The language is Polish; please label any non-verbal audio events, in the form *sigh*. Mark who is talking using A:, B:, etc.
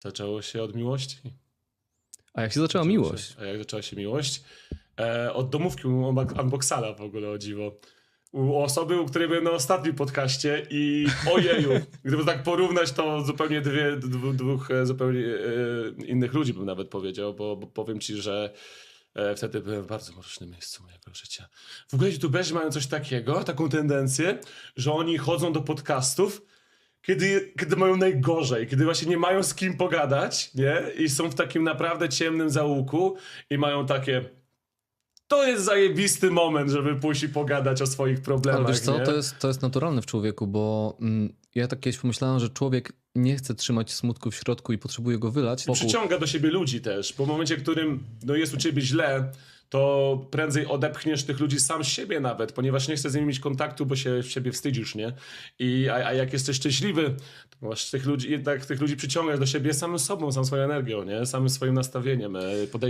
A: Zaczęło się od miłości.
B: A jak się zaczęła
A: Zaczęło
B: miłość?
A: Się, a jak zaczęła się miłość? E, od domówki u unbox- Unboxala w ogóle o dziwo. U osoby, u której byłem na ostatnim podcaście i *laughs* ojeju, gdyby tak porównać, to zupełnie dwie, dwu, dwóch e, zupełnie e, innych ludzi bym nawet powiedział, bo, bo powiem ci, że e, wtedy byłem w bardzo mrocznym miejscu mojego życia. W ogóle youtuberzy mają coś takiego, taką tendencję, że oni chodzą do podcastów, kiedy, kiedy mają najgorzej, kiedy właśnie nie mają z kim pogadać, nie? I są w takim naprawdę ciemnym zaułku i mają takie. To jest zajebisty moment, żeby pójść i pogadać o swoich problemach.
B: Ale wiesz co,
A: nie?
B: to jest, to jest naturalne w człowieku, bo mm, ja tak kiedyś pomyślałem, że człowiek nie chce trzymać smutku w środku i potrzebuje go wylać. Wokół.
A: Przyciąga do siebie ludzi też, bo w momencie, w którym no, jest u ciebie źle, to prędzej odepchniesz tych ludzi sam z siebie nawet, ponieważ nie chcesz z nimi mieć kontaktu, bo się w siebie wstydzisz, nie? I, a, a jak jesteś szczęśliwy, to masz tych ludzi, jednak tych ludzi przyciągasz do siebie samym sobą, samą swoją energią, nie? Samym swoim nastawieniem, e, podejściem.